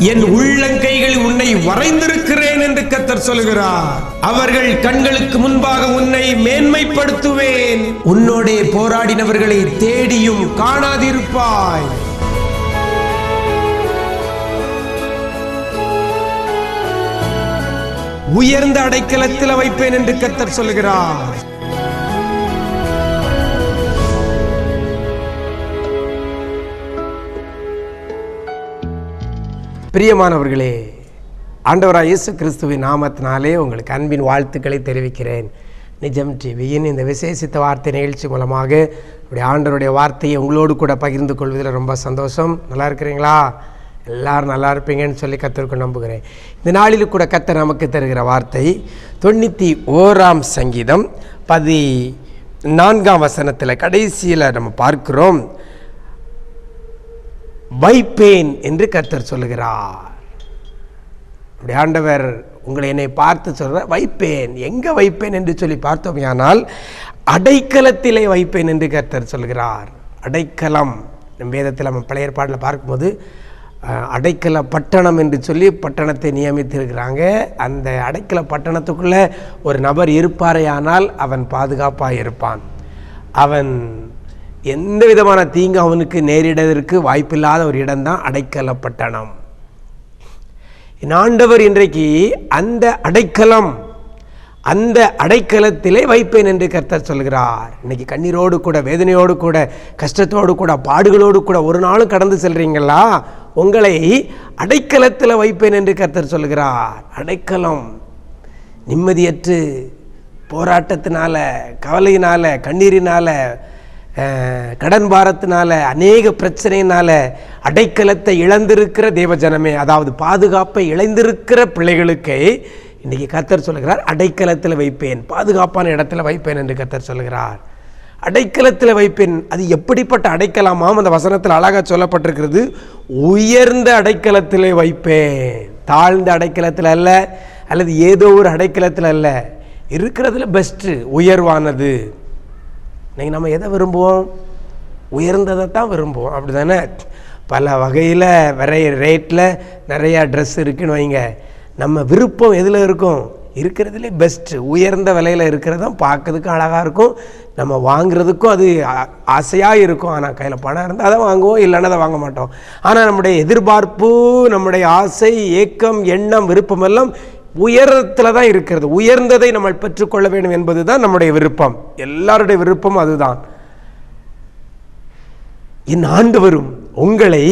என் உள்ளங்கைகள் உன்னை வரைந்திருக்கிறேன் என்று கத்தர் சொல்கிறார். அவர்கள் கண்களுக்கு முன்பாக உன்னை மேன்மைப்படுத்துவேன். உன்னோடே போராடினவர்களை தேடியும் காணாதிருப்பாய். உயர்ந்த அடைக்கலத்தில் வைப்பேன் என்று கத்தர் சொல்கிறார். பிரியமானவர்களே ஆண்டவராக இயேசு கிறிஸ்துவின் நாமத்தினாலே உங்களுக்கு அன்பின் வாழ்த்துக்களை தெரிவிக்கிறேன். நிஜம் டிவியின் இந்த விசேஷித்த வார்த்தை நிகழ்ச்சி மூலமாக இப்படி ஆண்டவருடைய வார்த்தையை உங்களோடு கூட பகிர்ந்து கொள்வதில் ரொம்ப சந்தோஷம். நல்லா இருக்கிறீங்களா? எல்லாரும் நல்லா இருப்பீங்கன்னு சொல்லி கத்தருக்கு நம்புகிறேன். இந்த நாளில் கூட கத்தர் நமக்கு தருகிற வார்த்தை தொண்ணூற்றி ஓராம் சங்கீதம் பதி நான்காம் வசனத்தில் கடைசியில் நம்ம பார்க்கிறோம். வைப்பேன் என்று கர்த்தர் சொல்லுகிறார். அப்படி ஆண்டவர் உங்களை என்னை பார்த்து சொல்கிற வைப்பேன். எங்கே வைப்பேன் என்று சொல்லி பார்த்தோமையானால் அடைக்கலத்திலே வைப்பேன் என்று கர்த்தர் சொல்கிறார் அடைக்கலம். நம் வேதத்தில் நம்ம பழைய ஏற்பாட்டில் பார்க்கும்போது அடைக்கல பட்டணம் என்று சொல்லி பட்டணத்தை நியமித்திருக்கிறாங்க. அந்த அடைக்கல பட்டணத்துக்குள்ளே ஒரு நபர் இருப்பாரேயானால் அவன் பாதுகாப்பாக இருப்பான் அவன் எந்த விதமான தீங்கு அவனுக்கு நேரிடுவதற்கு வாய்ப்பில்லாத ஒரு இடம்தான் அடைக்கலப்பட்டனம். பட்டணம் ஆண்டவர் இன்றைக்கு அந்த அடைக்கலம் அந்த அடைக்கலத்திலே வைப்பேன் என்று கர்த்தர் சொல்கிறார். இன்னைக்கு கண்ணீரோடு கூட வேதனையோடு கூட கஷ்டத்தோடு கூட பாடுகளோடு கூட ஒரு நாளும் கடந்து செல்றீங்களா? உங்களை அடைக்கலத்தில் வைப்பேன் என்று கர்த்தர் சொல்கிறார். அடைக்கலம் நிம்மதியற்று போராட்டத்தினால கவலையினால கண்ணீரினால கடன் பாரத்தினால அநேக பிரச்சனையினால அடைக்கலத்தை இழந்திருக்கிற தேவஜனமே அதாவது பாதுகாப்பை இழந்திருக்கிற பிள்ளைகளுக்கு இன்னைக்கு கத்தர் சொல்லுகிறார் அடைக்கலத்தில் வைப்பேன் பாதுகாப்பான இடத்துல வைப்பேன் என்று கத்தர் சொல்லுகிறார். அடைக்கலத்தில் வைப்பேன் அது எப்படிப்பட்ட அடைக்கலமாம்? அந்த வசனத்தில் அழகாக சொல்லப்பட்டிருக்கிறது உயர்ந்த அடைக்கலத்தில் வைப்பேன். தாழ்ந்த அடைக்கலத்தில் அல்ல அல்லது ஏதோ ஒரு அடைக்கலத்தில் அல்ல இருக்கிறதுல பெஸ்ட்டு உயர்வானது. இன்றைக்கி நம்ம எதை விரும்புவோம்? உயர்ந்ததை தான் விரும்புவோம். அப்படி தானே பல வகையில் நிறைய ரேட்டில் நிறையா ட்ரெஸ் இருக்குன்னு வைங்க. நம்ம விருப்பம் எதில் இருக்கும்? இருக்கிறதுலே பெஸ்ட்டு உயர்ந்த விலையில் இருக்கிறதும் பார்க்கறதுக்கும் அழகாக இருக்கும். நம்ம வாங்குறதுக்கும் அது ஆசையாக இருக்கும். ஆனால் கையில் பணம் இருந்தால் அதை வாங்குவோம் இல்லைன்னா அதை வாங்க மாட்டோம். ஆனால் நம்முடைய எதிர்பார்ப்பு நம்முடைய ஆசை ஏக்கம் எண்ணம் விருப்பமெல்லாம் உயரத்தில் தான் இருக்கிறது. உயர்ந்ததை நம்ம பெற்றுக்கொள்ள வேண்டும் என்பது தான் நம்முடைய விருப்பம். எல்லாருடைய விருப்பம் அதுதான். என் ஆண்டவரும் உங்களை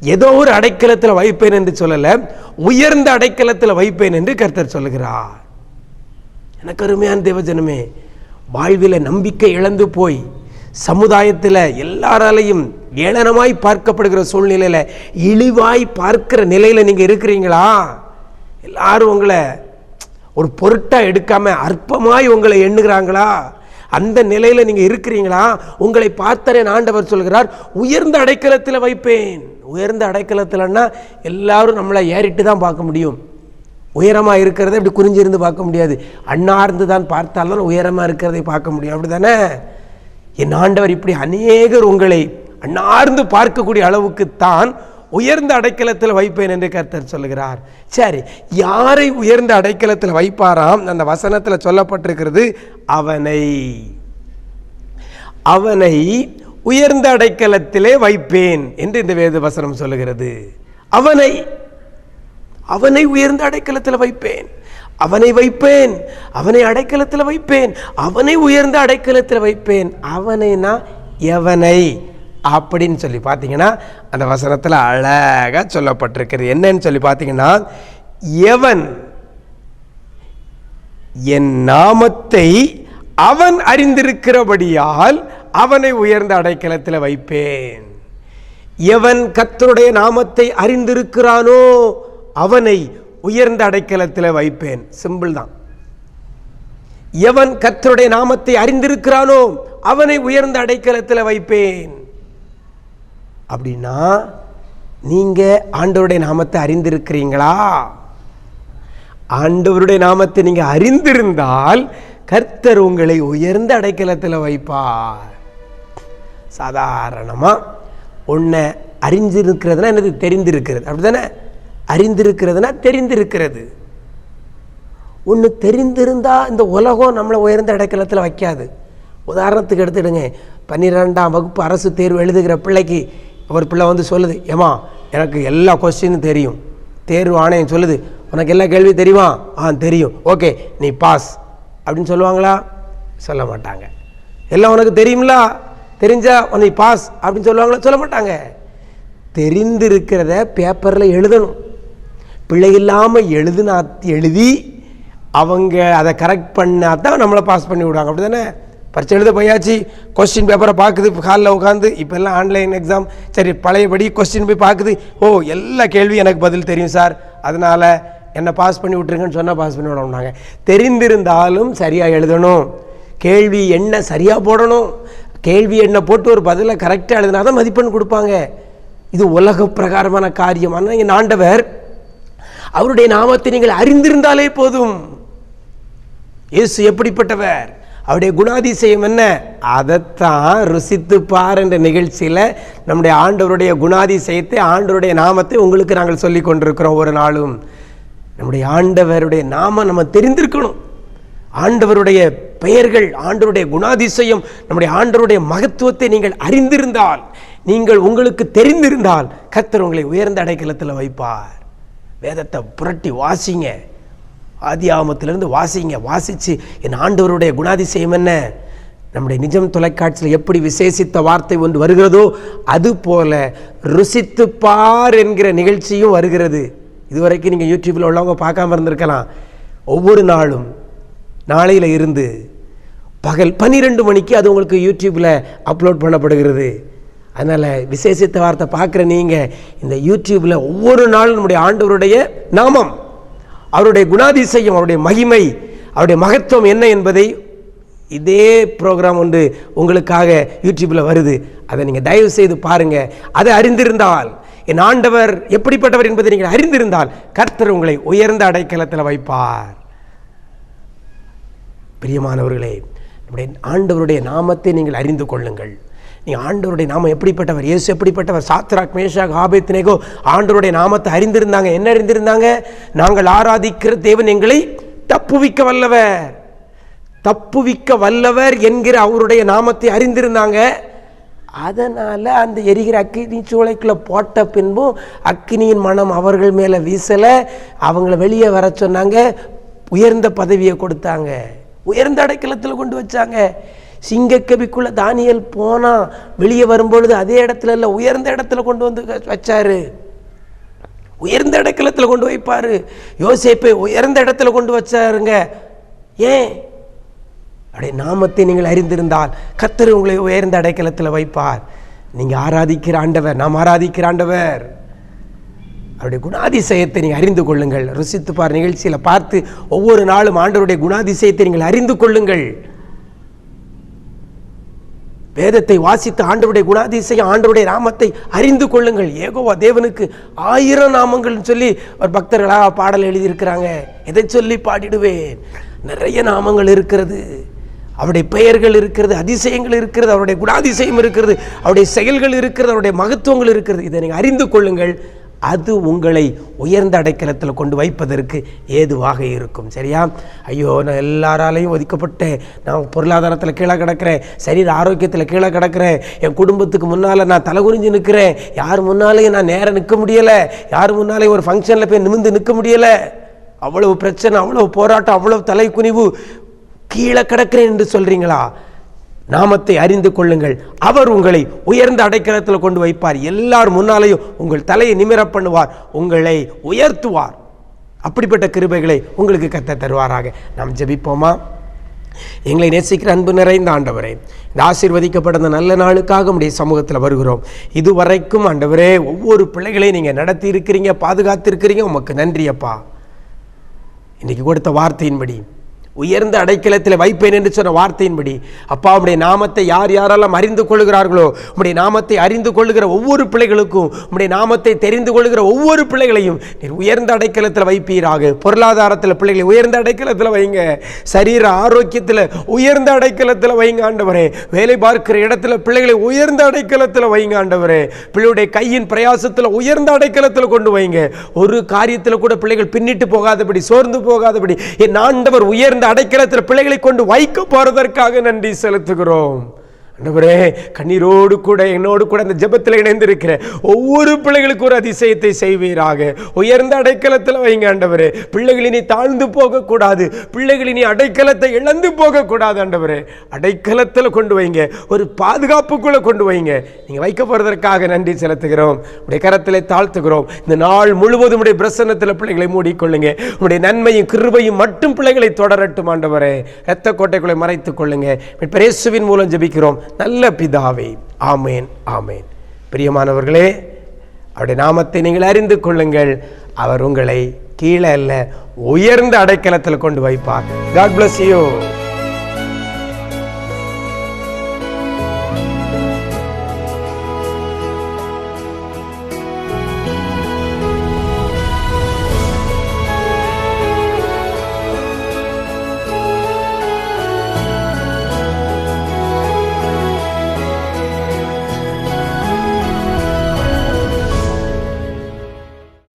ஏதோ ஒரு அடைக்கலத்தில் வைப்பேன் என்று சொல்லலை உயர்ந்த அடைக்கலத்தில் வைப்பேன் என்று கர்த்தர் சொல்லுகிறார். எனக்கு அருமையான தேவஜனமே வாழ்வில் நம்பிக்கை இழந்து போய் சமுதாயத்தில் எல்லாராலையும் ஏளனமாய் பார்க்கப்படுகிற சூழ்நிலையில் இழிவாய் பார்க்கிற நிலையில் நீங்கள் இருக்கிறீங்களா? எல்லாரும் உங்களை ஒரு பொருட்டாக எடுக்காமல் அற்பமாய் உங்களை எண்ணுகிறாங்களா? அந்த நிலையில் நீங்கள் இருக்கிறீங்களா? உங்களை பார்த்தரேன் ஆண்டவர் சொல்கிறார் உயர்ந்த அடைக்கலத்தில் வைப்பேன். உயர்ந்த அடைக்கலத்தில்னா எல்லாரும் நம்மளை ஏறிட்டு தான் பார்க்க முடியும். உயரமாக இருக்கிறத இப்படி குறிஞ்சிருந்து பார்க்க முடியாது. அண்ணார்ந்து தான் பார்த்தால்தான் உயரமாக இருக்கிறதை பார்க்க முடியும். அப்படி தானே என் ஆண்டவர் இப்படி அநேகர் உங்களை அண்ணார்ந்து பார்க்கக்கூடிய அளவுக்கு தான் உயர்ந்த அடைக்கலத்தில் வைப்பேன் என்று கர்த்தர் சொல்லுகிறார். சரி யாரை உயர்ந்த அடைக்கலத்தில் வைப்பாராம்? அந்த வசனத்தில் சொல்லப்பட்டிருக்கிறது அவனை. அவனை உயர்ந்த அடைக்கலத்திலே வைப்பேன் என்று இந்த வேத வசனம் சொல்லுகிறது. அவனை அவனை உயர்ந்த அடைக்கலத்தில் வைப்பேன். அவனை வைப்பேன் அவனை அடைக்கலத்தில் வைப்பேன் அவனை உயர்ந்த அடைக்கலத்தில் வைப்பேன். அவனைனா எவனை? அப்படின்னு சொல்லி பார்த்தீங்கன்னா அந்த வசனத்தில் அழகாக சொல்லப்பட்டிருக்கிறது. என்னன்னு சொல்லி பார்த்தீங்கன்னா எவன் என் நாமத்தை அவன் அறிந்திருக்கிறபடியால் அவனை உயர்ந்த அடைக்கலத்தில் வைப்பேன். எவன் கத்தருடைய நாமத்தை அறிந்திருக்கிறானோ அவனை உயர்ந்த அடைக்கலத்தில் வைப்பேன். சிம்பிள் தான். எவன் கத்தருடைய நாமத்தை அறிந்திருக்கிறானோ அவனை உயர்ந்த அடைக்கலத்தில் வைப்பேன். அப்படின்னா நீங்கள் ஆண்டவருடைய நாமத்தை அறிந்திருக்கிறீங்களா? ஆண்டவருடைய நாமத்தை நீங்கள் அறிந்திருந்தால் கர்த்தர் உங்களை உயர்ந்த அடைக்கலத்தில் வைப்பார். சாதாரணமாக ஒன்றை அறிஞ்சிருக்கிறதுனா என்னது? தெரிந்திருக்கிறது. அப்படிதானே அறிந்திருக்கிறதுனா தெரிந்திருக்கிறது. ஒன்று தெரிந்திருந்தா இந்த உலகம் நம்மளை உயர்ந்த அடைக்கலத்தில் வைக்காது. உதாரணத்துக்கு எடுத்துடுங்க. பன்னிரெண்டாம் வகுப்பு அரசு தேர்வு எழுதுகிற பிள்ளைக்கு ஒரு பிள்ளை வந்து சொல்லுது ஏமா எனக்கு எல்லா கொஸ்டினும் தெரியும். தேர்வு ஆணையம் சொல்லுது உனக்கு எல்லா கேள்வி தெரியுமா? ஆ தெரியும். ஓகே நீ பாஸ் அப்படின்னு சொல்லுவாங்களா? சொல்ல மாட்டாங்க. எல்லாம் உனக்கு தெரியும்ல? தெரிஞ்சா உன்னை பாஸ் அப்படின்னு சொல்லுவாங்களா? சொல்ல மாட்டாங்க. தெரிந்திருக்கிறத பேப்பரில் எழுதணும். பிழை இல்லாமல் எழுதுனா எழுதி அவங்க அதை கரெக்ட் பண்ணாதான் நம்மளை பாஸ் பண்ணி விடுவாங்க. அப்படி தானே பரிச்சை எழுத போயாச்சு கொஸ்டின் பேப்பரை பார்க்குது ஹாலில் உட்காந்து இப்போல்லாம் ஆன்லைன் எக்ஸாம் சரி பழையபடி கொஸ்டின் போய் பார்க்குது. ஓ எல்லா கேள்வியும் எனக்கு பதில் தெரியும் சார் அதனால் என்னை பாஸ் பண்ணி விட்ருங்கன்னு சொன்னால் பாஸ் பண்ணி விடணும்னாங்க தெரிந்திருந்தாலும் சரியாக எழுதணும். கேள்வி என்ன சரியாக போடணும். கேள்வி என்ன போட்டு ஒரு பதிலை கரெக்டாக எழுதினா தான் மதிப்பெண் கொடுப்பாங்க. இது உலக பிரகாரமான காரியம். ஆனால் என் ஆண்டவர் அவருடைய நாமத்தை நீங்கள் அறிந்திருந்தாலே போதும். இயேசு எப்படிப்பட்டவர்? அவருடைய குணாதிசயம் என்ன? அதைத்தான் ருசித்து பார் என்ற நிகழ்ச்சியில் நம்முடைய ஆண்டவருடைய குணாதிசயத்தை ஆண்டவருடைய நாமத்தை உங்களுக்கு நாங்கள் சொல்லி கொண்டிருக்கிறோம் ஒரு நாளும். நம்முடைய ஆண்டவருடைய நாமம் நம்ம தெரிந்திருக்கணும். ஆண்டவருடைய பெயர்கள் ஆண்டவருடைய குணாதிசயம் நம்முடைய ஆண்டவருடைய மகத்துவத்தை நீங்கள் அறிந்திருந்தால் நீங்கள் உங்களுக்கு தெரிந்திருந்தால் கத்தர் உங்களை உயர்ந்த அடைக்கலத்தில் வைப்பார். வேதத்தை புரட்டி வாசிங்க. ஆதியாமத்திலிருந்து வாசிங்க வாசித்து என் ஆண்டவருடைய குணாதிசயம் என்ன? நம்முடைய நிஜம் தொலைக்காட்சியில் எப்படி விசேஷித்த வார்த்தை ஒன்று வருகிறதோ அது ருசித்துப்பார் ருசித்து பார் என்கிற நிகழ்ச்சியும் வருகிறது. இதுவரைக்கும் நீங்கள் யூடியூப்பில் உள்ளவங்க பார்க்காம இருந்திருக்கலாம். ஒவ்வொரு நாளும் நாளையில் இருந்து பகல் பன்னிரெண்டு மணிக்கு அது உங்களுக்கு யூடியூப்பில் அப்லோட் பண்ணப்படுகிறது. அதனால் விசேஷித்த வார்த்தை பார்க்குற நீங்கள் இந்த யூடியூப்பில் ஒவ்வொரு நாளும் நம்முடைய ஆண்டவருடைய நாமம். அவருடைய குணாதிசயம் அவருடைய மகிமை அவருடைய மகத்துவம் என்ன என்பதை இதே ப்ரோக்ராம் ஒன்று உங்களுக்காக யூடியூப்பில் வருது. அதை நீங்கள் தயவு செய்து பாருங்கள் அதை அறிந்திருந்தால் என் ஆண்டவர் எப்படிப்பட்டவர் என்பதை நீங்கள் அறிந்திருந்தால் கர்த்தர் உங்களை உயர்ந்த அடைக்கலத்தில் வைப்பார். பிரியமானவர்களே நம்முடைய ஆண்டவருடைய நாமத்தை நீங்கள் அறிந்து கொள்ளுங்கள். நீ ஆண்டவருடைய நாமம் எப்படிப்பட்டவர்? இயேசு எப்படிப்பட்டவர்? சாத்ராக் மேஷாக் ஆபேத்னேகோ ஆண்டவருடைய நாமத்தை அறிந்திருந்தாங்க. என்ன அறிந்திருந்தாங்க? நாங்கள் ஆராதிக்கிற தேவன் எங்களை தப்புவிக்க வல்லவர். தப்புவிக்க வல்லவர் என்கிற அவருடைய நாமத்தை அறிந்திருந்தாங்க. அதனால் அந்த எரிகிற அக்கினி சூளைக்குள்ளே போட்ட பின்பும் அக்கினியின் மனம் அவர்கள் மேலே வீசலை. அவங்கள வெளியே வர சொன்னாங்க. உயர்ந்த பதவியை கொடுத்தாங்க. உயர்ந்த அடைக்கலத்தில் கொண்டு வச்சாங்க. சிங்கக்கபிக்குள்ள தானியல் போனா வெளியே வரும்பொழுது அதே இடத்துல இல்லை உயர்ந்த இடத்துல கொண்டு வந்து வச்சாரு. உயர்ந்த இடத்துல கொண்டு வைப்பாரு. யோசிப்பை உயர்ந்த இடத்துல கொண்டு வச்சாருங்க. ஏன்? அப்படியே நாமத்தை நீங்கள் அறிந்திருந்தால் கத்தர் உங்களை உயர்ந்த அடைக்கலத்தில் வைப்பார். நீங்கள் ஆராதிக்கிற ஆண்டவர் நாம் ஆராதிக்கிற ஆண்டவர். அவருடைய குணாதிசயத்தை நீங்கள் அறிந்து கொள்ளுங்கள். ருசித்து பார் நிகழ்ச்சியில் பார்த்து ஒவ்வொரு நாளும் ஆண்டவருடைய குணாதிசயத்தை நீங்கள் அறிந்து கொள்ளுங்கள். வேதத்தை வாசித்து ஆண்டவுடைய குணாதிசயம் ஆண்டவுடைய நாமத்தை அறிந்து கொள்ளுங்கள். ஏகோவா தேவனுக்கு ஆயிரம் நாமங்கள்னு சொல்லி ஒரு பக்தர்களாக பாடல் எழுதியிருக்கிறாங்க. எதை சொல்லி பாடிடுவேன்? நிறைய நாமங்கள் இருக்கிறது. அவருடைய பெயர்கள் இருக்கிறது அதிசயங்கள் இருக்கிறது அவருடைய குணாதிசயம் இருக்கிறது அவருடைய செயல்கள் இருக்கிறது அவருடைய மகத்துவங்கள் இருக்கிறது. இதை நீங்கள் அறிந்து கொள்ளுங்கள். அது உங்களை உயர்ந்த அடைக்கலத்தில் கொண்டு வைப்பதற்கு ஏதுவாக இருக்கும். சரியா? ஐயோ நான் எல்லாராலையும் ஒதுக்கப்பட்டேன். நான் பொருளாதாரத்தில் கீழே கிடக்கிறேன். சரீர ஆரோக்கியத்தில் கீழே கிடக்கிறேன். என் குடும்பத்துக்கு முன்னால் நான் தலை குனிஞ்சு நிற்கிறேன். யார் முன்னாலேயும் நான் நேரம் நிற்க முடியலை. யார் முன்னாலேயும் ஒரு ஃபங்க்ஷனில் போய் நிமிந்து நிற்க முடியலை. அவ்வளவு பிரச்சனை அவ்வளவு போராட்டம் அவ்வளவு தலை குனிவு கீழே கிடக்கிறேன் என்று சொல்கிறீங்களா நாமத்தை அறிந்து கொள்ளுங்கள். அவர் உங்களை உயர்ந்த அடைக்கலத்தில் கொண்டு வைப்பார். எல்லார் முன்னாலேயும் உங்கள் தலையை நிமிர பண்ணுவார். உங்களை உயர்த்துவார். அப்படிப்பட்ட கிருபைகளை உங்களுக்கு கத்த தருவாராக. நாம் ஜபிப்போமா? எங்களை நேசிக்கிற அன்பு நிறைந்த ஆண்டவரே இந்த ஆசீர்வதிக்கப்பட்ட இந்த நல்ல நாளுக்காக உடைய சமூகத்தில் வருகிறோம். இதுவரைக்கும் ஆண்டவரே ஒவ்வொரு பிள்ளைகளையும் நீங்கள் நடத்தி இருக்கிறீங்க பாதுகாத்து இருக்கிறீங்க உமக்கு நன்றியப்பா இன்றைக்கி கொடுத்த வார்த்தையின்படி உயர்ந்த அடைக்கலத்தில் வைப்பேன் என்று சொன்ன வார்த்தையின்படி அப்பா உடைய நாமத்தை யார் யாரெல்லாம் அறிந்து கொள்கிறார்களோ உடைய நாமத்தை அறிந்து கொள்கிற ஒவ்வொரு பிள்ளைகளுக்கும் உடைய நாமத்தை தெரிந்து கொள்கிற ஒவ்வொரு பிள்ளைகளையும் நீர் உயர்ந்த அடைக்கலத்தில் வைப்பீராக. பொருளாதாரத்தில் பிள்ளைகளை உயர்ந்த அடைக்கலத்தில் வைங்க. சரீர ஆரோக்கியத்தில் உயர்ந்த அடைக்கலத்தில் வைங்க ஆண்டவரே. வேலை பார்க்கிற இடத்துல பிள்ளைகளை உயர்ந்த அடைக்கலத்தில் வைங்க ஆண்டவரே. பிள்ளையுடைய கையின் பிரயாசத்தில் உயர்ந்த அடைக்கலத்தில் கொண்டு வைங்க. ஒரு காரியத்தில் கூட பிள்ளைகள் பின்னிட்டு போகாதபடி சோர்ந்து போகாதபடி என் ஆண்டவர் உயர்ந்த அடைக்கலத்தில் பிள்ளைகளை கொண்டு வைக்க போறதற்காக நன்றி செலுத்துகிறோம். அண்டவரே கண்ணீரோடு கூட என்னோடு கூட அந்த ஜெபத்தில் இணைந்திருக்கிற ஒவ்வொரு பிள்ளைகளுக்கு ஒரு அதிசயத்தை செய்வீராக. உயர்ந்த அடைக்கலத்தில் வைங்க ஆண்டவரே. பிள்ளைகள் இனி தாழ்ந்து போகக்கூடாது. பிள்ளைகள் இனி அடைக்கலத்தை இழந்து போகக்கூடாது ஆண்டவரே. அடைக்கலத்தில் கொண்டு வைங்க. ஒரு பாதுகாப்புக்குள்ளே கொண்டு வைங்க. நீங்கள் வைக்க போகிறதற்காக நன்றி செலுத்துகிறோம். உடைய கரத்திலே தாழ்த்துகிறோம். இந்த நாள் முழுவதும் உடைய பிரசன்னத்தில் பிள்ளைகளை மூடிக்கொள்ளுங்க. உடைய நன்மையும் கிருபையும் மட்டும் பிள்ளைகளை தொடரட்டும் ஆண்டவரே. இரத்த கோட்டைக்குள்ளே மறைத்துக் கொள்ளுங்க. பிரேசுவின் மூலம் ஜெபிக்கிறோம். நல்ல பிதாவே. ஆமேன் ஆமேன். பிரியமானவர்களே அவருடைய நாமத்தை நீங்கள் அறிந்து கொள்ளுங்கள். அவர் உங்களை கீழே அல்ல உயர்ந்த அடைக்கலத்தில் கொண்டு வைப்பார். God bless you